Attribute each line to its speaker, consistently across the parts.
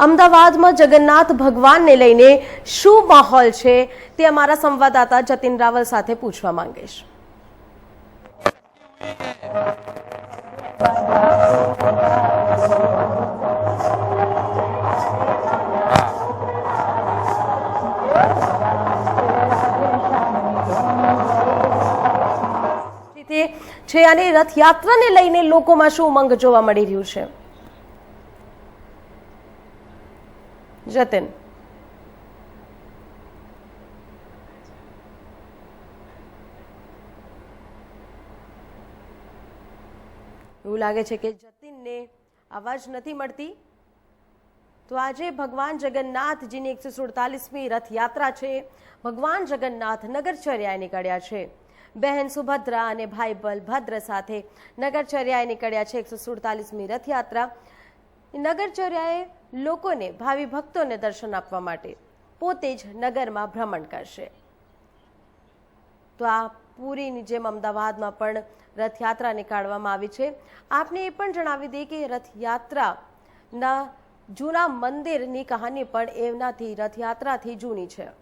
Speaker 1: અમદાવાદમાં જગન્નાથ ભગવાનને લઈને શું માહોલ છે તે અમારા સંવાદદાતા જતીન રાવલ સાથે પૂછવા માંગીશ. છે અને રથયાત્રાને લઈને લોકોમાં શું ઉમંગ જોવા મળી રહ્યું છે? જતીન એવું લાગે છે કે જતિનને અવાજ નથી મળતી? તો આજે ભગવાન જગન્નાથજીની એકસો સુડતાલીસમી રથયાત્રા છે. ભગવાન જગન્નાથ નગરચર્યાએ નીકળ્યા છે. બહેન સુભદ્રા અને ભાઈ બલભદ્ર સાથે નગરચર્યાએ નીકળ્યા છે એકસો સુડતાલીસમી રથયાત્રા. નગરચર્યાએ લોકોને ભાવિ ભક્તોને દર્શન આપવા માટે પોતે જ નગરમાં ભ્રમણ કરશે. તો આ પુરીની જેમ અમદાવાદમાં પણ રથયાત્રા નીકાળવામાં આવી છે. આપને એ પણ જણાવી દઈએ કે રથયાત્રાના જૂના મંદિરની કહાની પણ એમનાથી રથયાત્રાથી જૂની છે.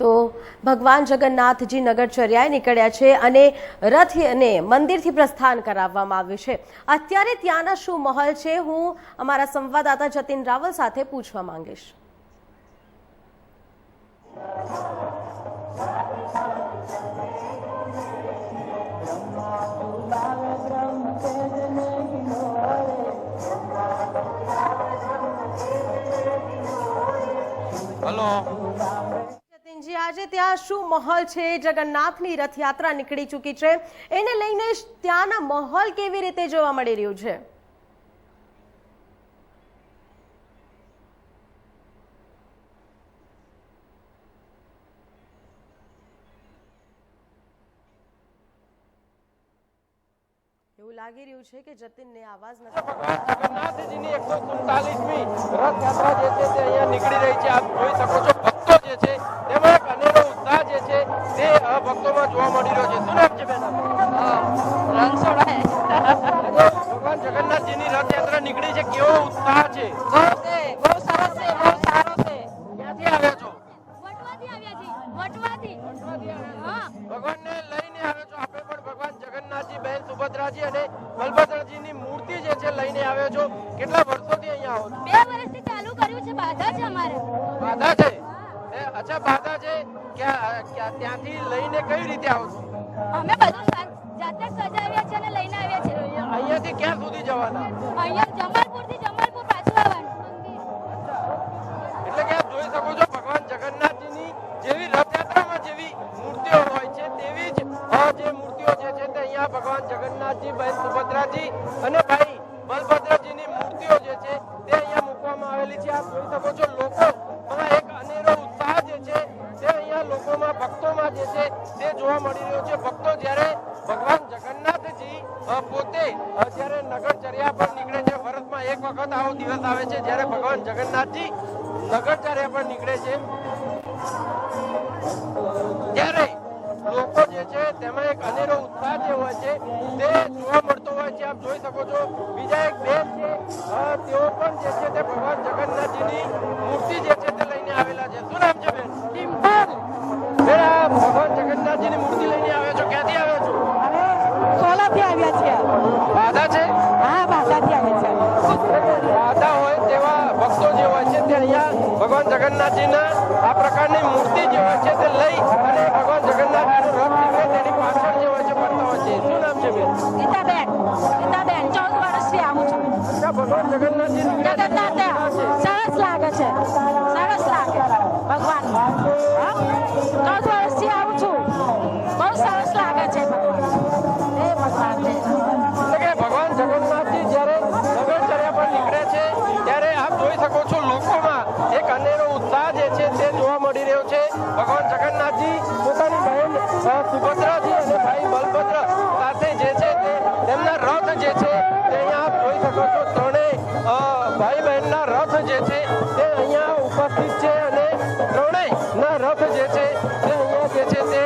Speaker 1: તો ભગવાન જગન્નાથજી નગરચર્યાએ નીકળ્યા છે અને રથ અને મંદિરથી પ્રસ્થાન કરાવવામાં આવ્યું છે. અત્યારે ત્યાંના શું મહોલ છે? હું અમારા સંવાદદાતા જતીન રાવલ સાથે પૂછવા માંગીશ.
Speaker 2: હલો
Speaker 1: ત્યાં શું માહોલ છે? જગન્નાથની રથયાત્રા નીકળી ચૂકી છે. એને લઈને ત્યાંના માહોલ કેવી રીતે જોવા મળી રહ્યું છે? એવું લાગી રહ્યું છે કે જતીનને આવાજ નથી.
Speaker 2: રથયાત્રા જે છે તે અહીંયા નીકળી રહી છે. આપ જોઈ શકો છો તે ભક્તોમાં જોવા મળી રહ્યો છે. શું નામ છે બેન ભગવાન જગન્નાથજીની રથયાત્રા નીકળી છે. કેવો ઉત્સાહ છે. 哎呀脚慢 પોતે અત્યારે નગરચર્યા પર નીકળે છે. વર્ષમાં એક વખત આવો દિવસ આવે છે જ્યારે ભગવાન જગન્નાથજી નગરચર્યા પર નીકળે છે. ત્યારે લોકો જે છે તેમાં એક અનેરો ઉત્સાહ જે હોય છે, તે જોવા મળતો હોય છે. આપ જોઈ શકો છો, બીજા એક બેન છે તેઓ પણ જે છે તે ભગવાન જગન્નાથજીની મૂર્તિ જે છે તે લઈને આવેલા છે. શું નામ છે બેન? જગન્નાથજીના આ પ્રકારની મૂર્તિ બહેનના રથ જે છે તે અહીંયા ઉપસ્થિત છે અને ત્રણેયના રથ જે છે તે અહીંયા જે છે તે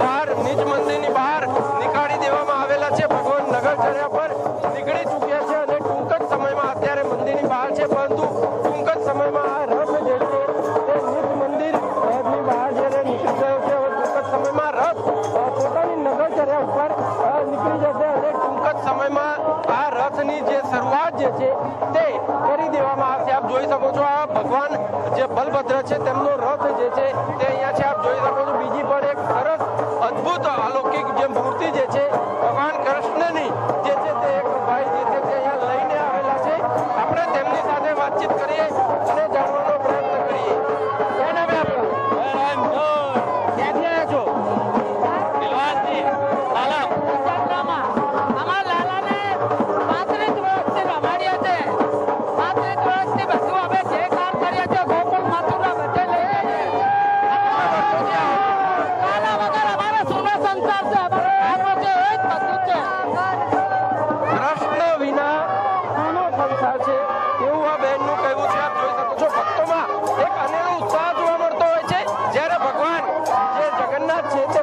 Speaker 2: બહાર નિજ મંદિરની બહાર નીકાળી દેવામાં આવેલા છે. ભગવાન નગરચર્યા પર નીકળી ચૂક્યા છે અને ટૂંક જ સમયમાં અત્યારે મંદિરની બહાર છે, પરંતુ ટૂંક જ સમયમાં આ રથ જે છે તે નિજ મંદિરની બહાર જ્યારે નીકળી ગયો છે. ટૂંક જ સમયમાં રથ પોતાની નગરચર્યા ઉપર નીકળી જશે અને ટૂંક જ સમયમાં આ રથની જે શરૂઆત જે છે તે કરી બલભદ્ર છે તેમનો રથ જે છે તે અહીંયા છે આપ જોઈ જે જગન્નાથ છે તે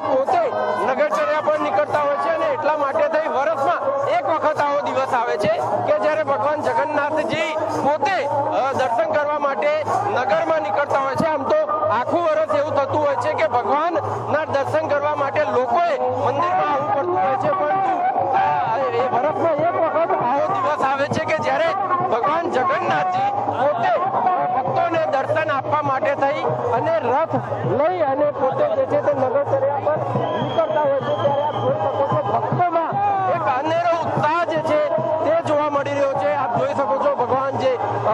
Speaker 2: આપવા માટે થઈ અને રથ લઈ અને પોતે જે છે તે નગરચર્યા પર નીકળતા હોય છે ત્યારે આપ જોઈ શકો છો ભક્તોમાં એક અનેરો ઉત્સાહ જે છે તે જોવા મળી રહ્યો છે. આપ જોઈ શકો છો ભગવાન જે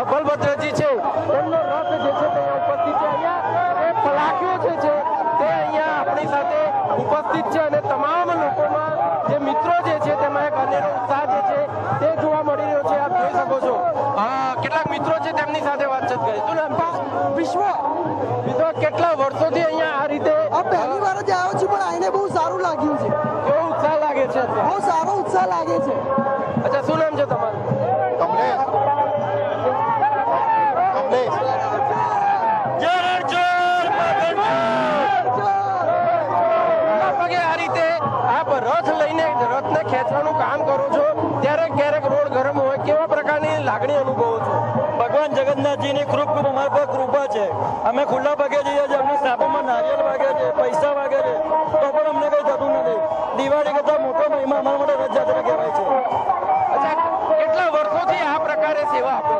Speaker 2: બલભદ્રજી છે, તેમનો રથ જે છે તે ઉપસ્થિત છે અહીંયા એ ફલાકીઓ જે છે તે અહીંયા આપણી સાથે ઉપસ્થિત છે અને તમામ લોકોમાં જે મિત્રો જે છે તેમાં એક અનેરો ઉત્સાહ જે છે તે જોવા મળી રહ્યો છે. આપ જોઈ શકો છો. કેટલાક મિત્રો છે તેમની સાથે વાતચીત કરી. શું નામ?
Speaker 3: વિશ્વ
Speaker 2: મિત્રો કેટલા વર્ષોથી અહીંયા આ રીતે
Speaker 3: પહેલી વાર જ આવ્યો છું પણ આઈને બહુ સારું લાગ્યું છે.
Speaker 2: બહુ ઉત્સાહ લાગે છે
Speaker 3: બહુ સારો ઉત્સાહ લાગે છે.
Speaker 2: અચ્છા શું નામ છે તમારું?
Speaker 4: જગન્નાથજીની કૃપ અમારા પર કૃપા છે. અમે ખુલ્લા પગે જઈએ છીએ અમને સાપોમાં નારિયેળ વાગે છે પૈસા વાગે છે. તો પણ અમને કંઈ થતું નથી. દિવાળી કરતા મોટો મહિમા અમારા માટે રથયાત્રા કહેવાય છે.
Speaker 2: અચ્છા કેટલા વર્ષોથી આ પ્રકારે સેવા આપો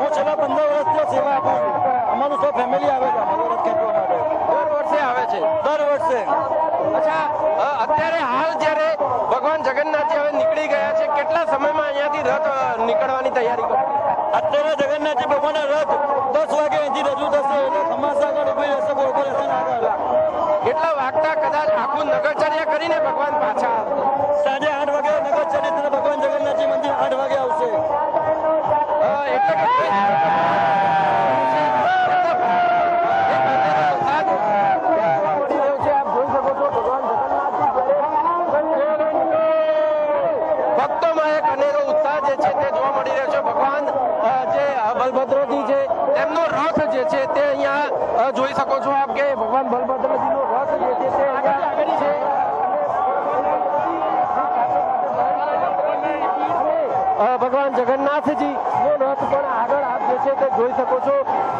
Speaker 4: હું છેલ્લા પંદર વર્ષથી સેવા આપું છું. અમારું સૌ ફેમિલી આવે છે રથ ખેંચવા માટે.
Speaker 2: દર વર્ષે આવે છે?
Speaker 4: દર વર્ષે.
Speaker 2: અચ્છા અત્યારે હાલ જ્યારે ભગવાન જગન્નાથજી હવે નીકળી ગયા છે કેટલા સમયમાં અહીંયાથી રથ નીકળવાની તૈયારી કરો?
Speaker 4: અત્યારે જગન્નાથજી ભગવાનના રથ દસ વાગે અહીંથી રજૂ થશે એટલે ખમાસાગર ઊભી રહેશે કોર્પોરેશન આગળ.
Speaker 2: એટલા વાગતા કદાચ આખું નગરચર્યા કરીને ભગવાન પાછા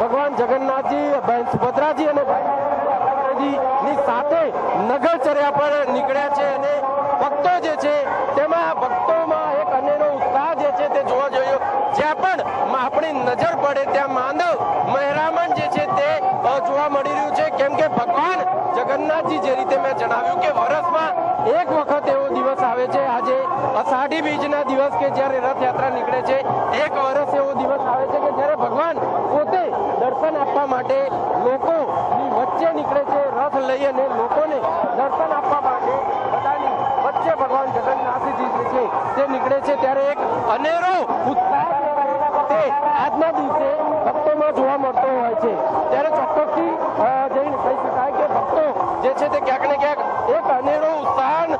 Speaker 4: ભગવાન જગન્નાથજી
Speaker 2: સુભદ્રાજી અને ની સાથે નગરચર્યા પર નીકળ્યા છે અને ભક્તો જે છે તેમાં ભક્તોમાં એક અન્યનો ઉત્સાહ જે છે તે જોવા જોયો જ્યાં પણ આપણી નજર પડે ત્યાં માનવ મહેરામણ જે છે તે જોવા મળી રહ્યું છે. કેમ કે ભગવાન જગન્નાથજી જે રીતે મેં જણાવ્યું કે વર્ષમાં એક વખત એવો દિવસ આવે છે. આજે અષાઢી બીજના દિવસ કે જ્યારે રથયાત્રા નીકળે છે એક વર્ષ એવો દિવસ આવે છે કે જ્યારે ભગવાન પોતે દર્શન આપવા માટે લોકોની વચ્ચે નીકળે છે રથ લઈ અને લોકોને દર્શન આપવા માટે બધાની વચ્ચે ભગવાન જગન્નાથજી જે છે તે નીકળે છે ત્યારે એક અનેરો ઉત્સાહ તે આજના દિવસે ભક્તોમાં જોવા મળતો હોય છે ત્યારે ચોક્કસથી અ, જઈને કહી શકાય કે ભક્તો જે છે તે ક્યાંક ને ક્યાંક એક અનેરો ઉત્સાહનો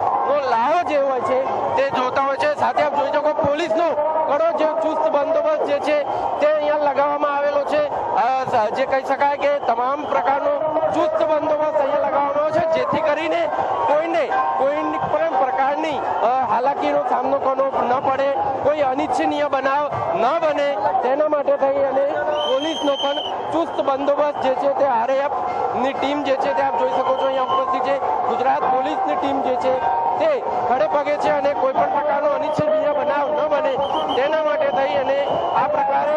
Speaker 2: લાવો જે હોય છે તે જોતા હોય છે સાથે આપ જોઈ શકો પોલીસનો કડો જે ચુસ્ત બંદોબસ્ત જે છે તે અહીંયા લગાવવામાં આવેલો છે અ, જે કહી શકાય કે તમામ પ્રકારનો ચુસ્ત બંદોબસ્ત અહીંયા લગાવવાનો છે જેથી કરીને કોઈને કોઈ પણ પ્રકારની હાલાકીનો સામનો કરવો ન પડે, કોઈ અનિચ્છનીય બનાવ ન બને. તેના માટે થઈ અને પોલીસનો પણ ચુસ્ત બંદોબસ્ત જે છે તે આરએએફની ટીમ જે છે તે આપ જોઈ શકો છો અહીંયા ઉપસ્થિત છે. ગુજરાત પોલીસની ટીમ જે છે તે ખડે પગે છે અને કોઈ પણ પ્રકારનો અનિચ્છનીય બનાવ ન બને. તેના માટે થઈ અને આ પ્રકારે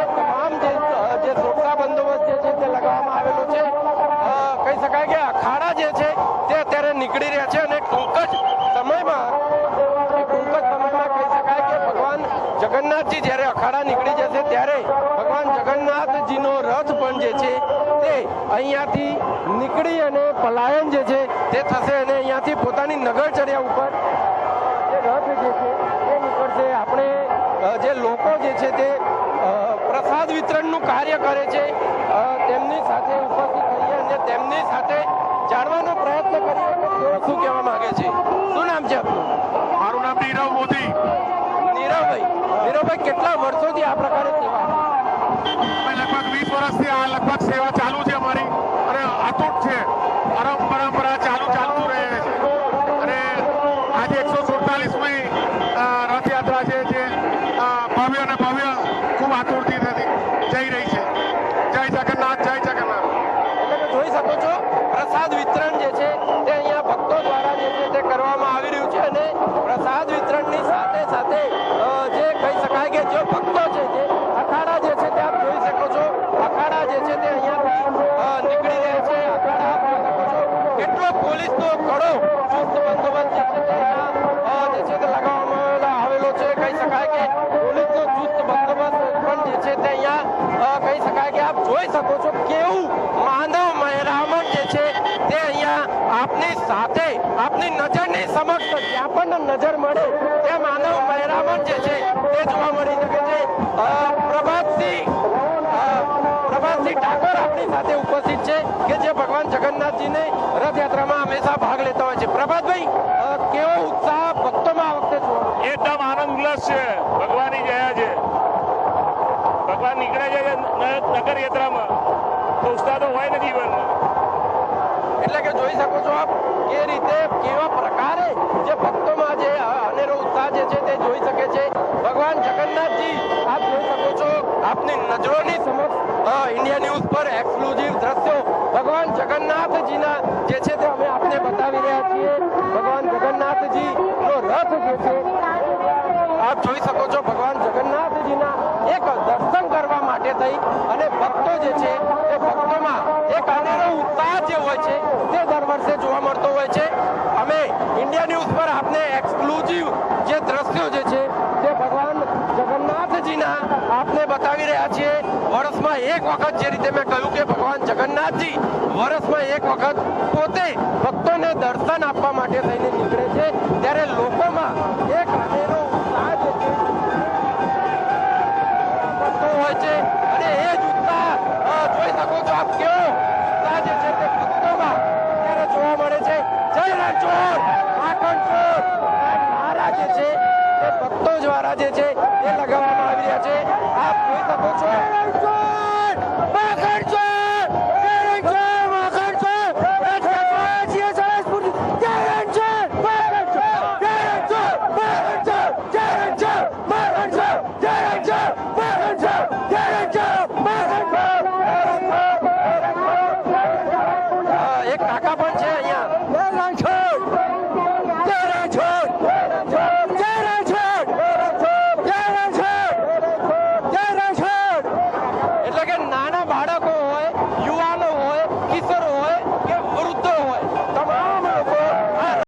Speaker 2: નીકળી રહ્યા છે અને ટૂંક જ સમયમાં, ટૂંક જ સમયમાં કહી શકાય કે ભગવાન જગન્નાથજી જ્યારે અખાડા નીકળી જશે ત્યારે ભગવાન જગન્નાથજીનો રથ પણ જે છે તે અહીંયાથી નીકળી અને પલાયન જે છે તે થશે અને અહીંયાથી પોતાની નગરચર્યા ઉપર જે રથ જે છે તે નીકળશે. આપણે જે લોકો જે છે તે પ્રસાદ વિતરણનું કાર્ય કરે છે તેમની સાથે ઉપસ્થિત થઈએ અને તેમની સાથે જાણવાનો પ્રયત્ન કરીએ. શું કહેવા માંગે છે? શું નામ છે આપનું?
Speaker 5: મારું નામ નીરવ મોદી.
Speaker 2: નીરવભાઈ. નીરવભાઈ કેટલા વર્ષોથી આ પ્રકારે સેવા
Speaker 5: લગભગ વીસ વર્ષથી આ લગભગ સેવા ચાલુ છે અમારી. અને અતૂટ છે. જ્યાં
Speaker 2: નજર મળે. તે માનવ મહેરામણ જે છે તે જોવા મળી શકે છે. પ્રભાતસિંહ પ્રભાતસિંહ ઠાકોર આપણી સાથે ઉપસ્થિત છે કે જે ભગવાન જગન્નાથજીને રથયાત્રામાં હંમેશા ભાગ લેતા હોય છે. પ્રભાતભાઈ કેવો ઉત્સાહ ભક્તોમાં આ વખતે જોવા
Speaker 6: એકદમ આનંદ ઉલ્લાસ છે. ભગવાનની જયા છે ભગવાન નીકળે છે નગર યાત્રામાં તો ઉત્સાહ તો હોય ને જીવનમાં
Speaker 2: એટલે કે જોઈ શકો છો આપ કે રીતે કેવા પ્રકારે જે ભક્તોમાં જે અનેરો ઉત્સાહ જે છે તે જોઈ શકે છે ભગવાન જગન્નાથજી આપ જોઈ શકો છો આપની નજરોની સમક્ષ અ, ઇન્ડિયા ન્યૂઝ પર એક્સક્લુઝિવ દ્રશ્યો ભગવાન જગન્નાથજીના જે છે તે અમે આપને બતાવી રહ્યા છીએ ભગવાન જગન્નાથજી નો રથ જે છે આપ જોઈ શકો છો ભગવાન જગન્નાથજીના એક દર્શન કરવા માટે થઈ અને ભક્તો જે છે એ ભક્તોમાં એક અનેરો ઉત્સાહ જે હોય છે, તે દર વર્ષે જોવા મળતો હોય છે. અમે ઇન્ડિયા ન્યૂઝ પર આપને એક્સક્લુઝિવ જે દ્રશ્યો જે છે, તે ભગવાન જગન્નાથજીના આપને બતાવી રહ્યા છીએ. વર્ષમાં એક વખત જે રીતે મેં કહ્યું કે ભગવાન જગન્નાથજી વર્ષમાં એક વખત પોતે ભક્તોને દર્શન આપવા માટે થઈને નીકળે છે. ત્યારે લોકોમાં એક